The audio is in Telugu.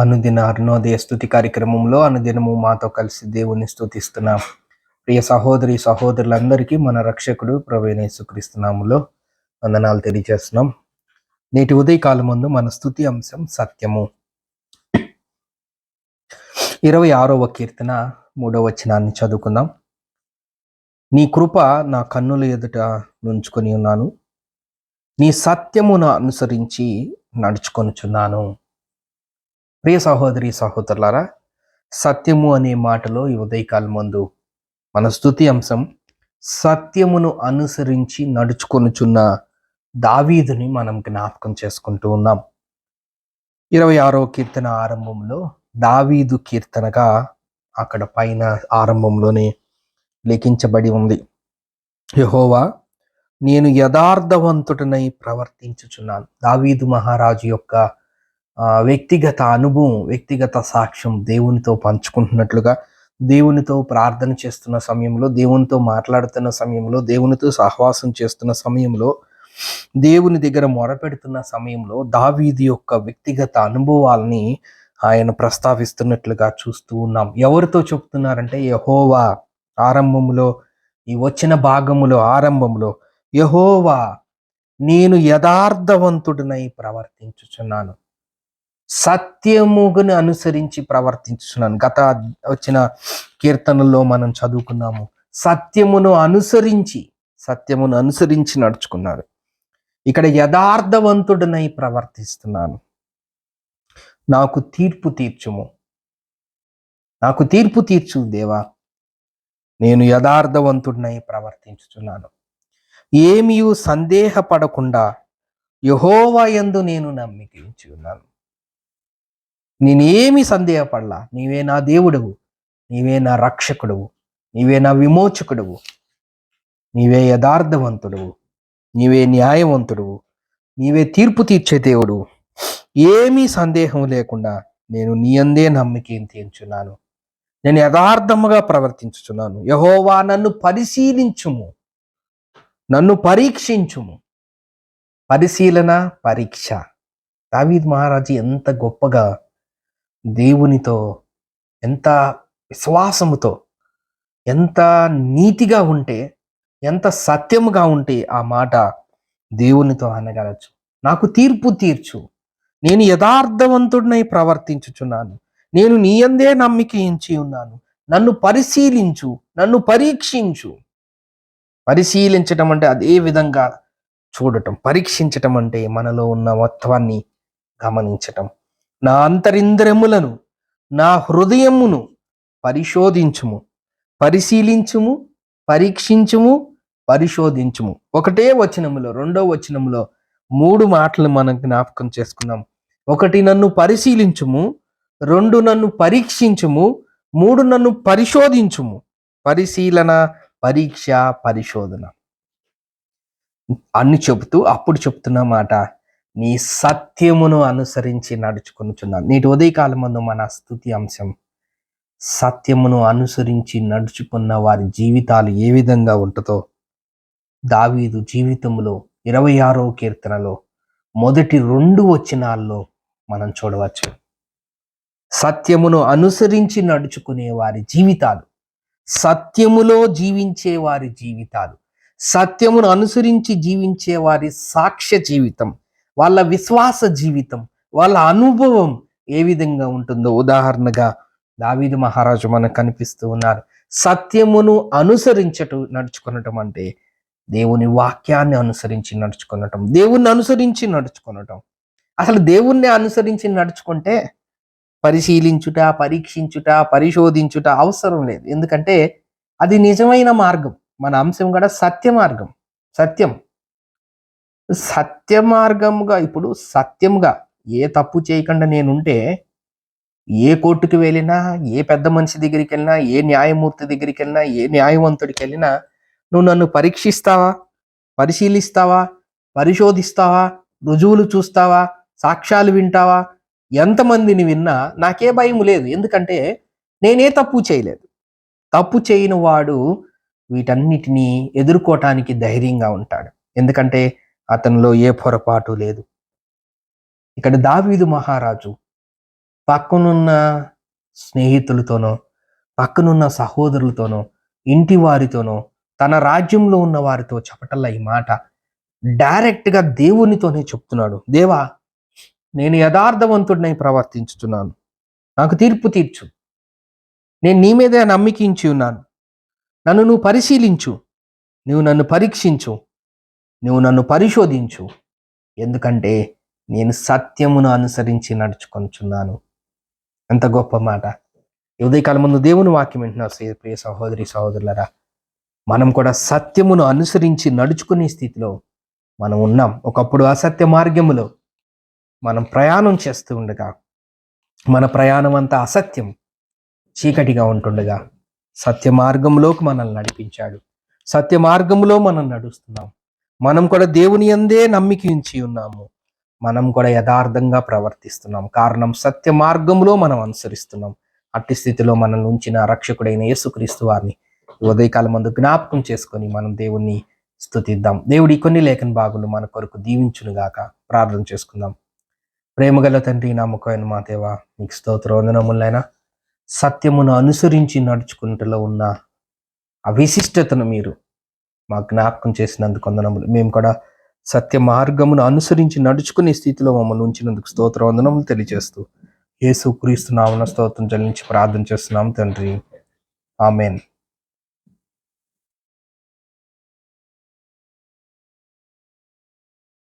అనుదిన అరుణోదయ స్థుతి కార్యక్రమంలో అనుదినము మాతో కలిసి దేవుని స్థుతిస్తున్నాం ప్రియ సహోదరి సహోదరులందరికీ మన రక్షకుడు ప్రవీణ యేసుక్రీస్తునాములో వందనాలు తెలియజేస్తున్నాం. నేటి ఉదయకాలం ముందు మన స్థుతి అంశం సత్యము. ఇరవై ఆరవ కీర్తన మూడవ వచనాన్ని చదువుకుందాం. నీ కృప నా కన్నుల ఎదుట నుంచుకొని ఉన్నాను. నీ సత్యమును అనుసరించి నడుచుకొనుచున్నాను. ప్రియ సహోదరి సహోదరులారా సత్యము అనే మాటలో ఈ ఉదయకాలం ముందు మన స్థుతి అంశం సత్యమును అనుసరించి నడుచుకొనుచున్న దావీదుని మనం జ్ఞాపకం చేసుకుంటూ ఉన్నాం. ఇరవై ఆరో కీర్తన ఆరంభంలో దావీదు కీర్తనగా అక్కడ పైన ఆరంభంలోనే లిఖించబడి ఉంది. యహోవా నేను యథార్థవంతుడినై ప్రవర్తించుచున్నాను. దావీదు మహారాజు యొక్క వ్యక్తిగత అనుభవం వ్యక్తిగత సాక్ష్యం దేవునితో పంచుకుంటున్నట్లుగా దేవునితో ప్రార్థన చేస్తున్న సమయంలో దేవునితో మాట్లాడుతున్న సమయంలో దేవునితో సహవాసం చేస్తున్న సమయంలో దేవుని దగ్గర మొరపెడుతున్న సమయంలో దావీది యొక్క వ్యక్తిగత అనుభవాల్ని ఆయన ప్రస్తావిస్తున్నట్లుగా చూస్తూ ఉన్నాం. ఎవరితో చెప్తున్నారంటే యహోవా ఆరంభములో ఈ వచ్చిన భాగములో ఆరంభంలో యహోవా నేను యథార్థవంతుడినై ప్రవర్తించుచున్నాను. సత్యముగును అనుసరించి ప్రవర్తించున్నాను గత వచ్చిన కీర్తనల్లో మనం చదువుకున్నాము సత్యమును అనుసరించి సత్యమును అనుసరించి నడుచుకున్నారు. ఇక్కడ యథార్థవంతుడినై ప్రవర్తిస్తున్నాను. నాకు తీర్పు తీర్చుము. నాకు తీర్పు తీర్చు దేవా. నేను యథార్థవంతుడినై ప్రవర్తించుచున్నాను. ఏమియు సందేహపడకుండా యహోవా యందు నేను నమ్మికించి ఉన్నాను నేనేమి సందేహపడలా. నీవే నా దేవుడవు. నీవే నా రక్షకుడువు. నీవే నా విమోచకుడువు. నీవే యథార్థవంతుడువు. నీవే న్యాయవంతుడువు. నీవే తీర్పు తీర్చే దేవుడు. ఏమీ సందేహం లేకుండా నేను నీ అందే నమ్మిక తీర్చున్నాను నేను యథార్థముగా ప్రవర్తించుచున్నాను. యహోవా నన్ను పరిశీలించుము. నన్ను పరీక్షించుము. పరిశీలన పరీక్ష. దావీద్ మహారాజు ఎంత గొప్పగా దేవునితో ఎంత విశ్వాసముతో ఎంత నీతిగా ఉంటే ఎంత సత్యముగా ఉంటే ఆ మాట దేవునితో అనగలచ్చు. నాకు తీర్పు తీర్చు. నేను యథార్థవంతుడినై ప్రవర్తించుచున్నాను. నేను నీ అందే నమ్మిక ఎంచి ఉన్నాను. నన్ను పరిశీలించు. నన్ను పరీక్షించు. పరిశీలించటం అంటే అదే విధంగా చూడటం. పరీక్షించటం అంటే మనలో ఉన్న మొత్తాన్ని గమనించటం. నా అంతరింద్రములను నా హృదయమును పరిశోధించుము పరిశీలించుము పరీక్షించుము పరిశోధించుము. ఒకటే వచనములో రెండో వచనములో మూడు మాటలు మనం జ్ఞాపకం చేసుకున్నాం. ఒకటి నన్ను పరిశీలించుము రెండు నన్ను పరీక్షించుము మూడు నన్ను పరిశోధించుము. పరిశీలన పరీక్ష పరిశోధన. అన్ని చెబుతూ అప్పుడు చెప్తున్న మాట నీ సత్యమును అనుసరించి నడుచుకొనుచున్నాను నేటి ఉదయకాలం ముందు మన స్థుతి అంశం సత్యమును అనుసరించి నడుచుకున్న వారి జీవితాలు ఏ విధంగా ఉంటుందో. దావీదు జీవితంలో ఇరవై ఆరో కీర్తనలో మొదటి రెండు వచనాల్లో మనం చూడవచ్చు. సత్యమును అనుసరించి నడుచుకునే వారి జీవితాలు సత్యములో జీవించే వారి జీవితాలు సత్యమును అనుసరించి జీవించే వారి సాక్ష్య జీవితం. వాళ్ళ విశ్వాస జీవితం వాళ్ళ అనుభవం ఏ విధంగా ఉంటుందో ఉదాహరణగా దావీదు మహారాజు మనకు కనిపిస్తూ ఉన్నారు. సత్యమును అనుసరించటం నడుచుకునటం అంటే దేవుని వాక్యాన్ని అనుసరించి నడుచుకునటం దేవుణ్ణి అనుసరించి నడుచుకునటం. అసలు దేవుణ్ణి అనుసరించి నడుచుకుంటే పరిశీలించుట పరీక్షించుట పరిశోధించుట అవసరం లేదు. ఎందుకంటే అది నిజమైన మార్గం. మన అంశం కూడా సత్య మార్గం. సత్యం. సత్య మార్గముగా ఇప్పుడు సత్యముగా ఏ తప్పు చేయకుండా నేనుంటే ఏ కోర్టుకి వెళ్ళినా ఏ పెద్ద మనిషి దగ్గరికి వెళ్ళినా ఏ న్యాయమూర్తి దగ్గరికి వెళ్ళినా ఏ న్యాయవంతుడికి వెళ్ళినా నువ్వు నన్ను పరీక్షిస్తావా? పరిశీలిస్తావా? పరిశోధిస్తావా? రుజువులు చూస్తావా? సాక్ష్యాలు వింటావా? ఎంతమందిని విన్నా నాకే భయం లేదు. ఎందుకంటే నేనే తప్పు చేయలేదు. తప్పు చేయని వాడు వీటన్నిటినీ ఎదుర్కోవటానికి ధైర్యంగా ఉంటాడు. ఎందుకంటే అతనిలో ఏ పొరపాటు లేదు. ఇక్కడ దావీదు మహారాజు పక్కనున్న స్నేహితులతోనో పక్కనున్న సహోదరులతోనో ఇంటి వారితోనో తన రాజ్యంలో ఉన్న వారితో చెప్పటల్లా ఈ మాట. డైరెక్ట్గా దేవునితోనే చెప్తున్నాడు. దేవా నేను యథార్థవంతుడినై ప్రవర్తించుతున్నాను నాకు తీర్పు తీర్చు. నేను నీ మీదే నమ్మికించి ఉన్నాను. నన్ను నువ్వు పరిశీలించు. నువ్వు నన్ను పరీక్షించు. నువ్వు నన్ను పరిశోధించు. ఎందుకంటే నేను సత్యమును అనుసరించి నడుచుకొనుచున్నాను ఎంత గొప్ప మాట. ఈ ఉదయకాలం ముందు దేవుని వాక్యం వింటున్నారు సే- ప్రియ సహోదరి సహోదరులరా. మనం కూడా సత్యమును అనుసరించి నడుచుకునే స్థితిలో మనం ఉన్నాం. ఒకప్పుడు అసత్య మార్గములో మనం ప్రయాణం చేస్తూ ఉండగా మన ప్రయాణం అంతా అసత్యం చీకటిగా ఉంటుండగా సత్య మార్గంలోకి మనల్ని నడిపించాడు. సత్య మార్గంలో మనం నడుస్తున్నాం. మనం కూడా దేవుని అందే నమ్మికించి ఉన్నాము. మనం కూడా యథార్థంగా ప్రవర్తిస్తున్నాం. కారణం సత్య మార్గంలో మనం అనుసరిస్తున్నాం. అట్టి స్థితిలో మనల్ని ఉంచిన రక్షకుడైన యేసుక్రీస్తు వారిని ఉదయకాలం మందు జ్ఞాపకం చేసుకొని మనం దేవుణ్ణి స్తుతిద్దాం. దేవుడి కొన్ని లేఖన భాగులు మన కొరకు దీవించునుగాక ప్రార్థన చేసుకుందాం. ప్రేమగల తండ్రి నమ్మకమైన మా దేవ నీకు స్తోత్ర వందనములైనా సత్యమును అనుసరించి నడుచుకుంటలో ఉన్న ఆ విశిష్టతను మీరు మా జ్ఞాపకం చేసినందుకు వందనములు. మేము కూడా సత్య మార్గమును అనుసరించి నడుచుకునే స్థితిలో మమ్మల్ని ఉంచినందుకు స్తోత్ర వందనములు తెలియజేస్తూ యేసు క్రీస్తు నామన స్తోత్రం చెల్లించి ప్రార్థన చేస్తున్నాం తండ్రి. ఆమెన్.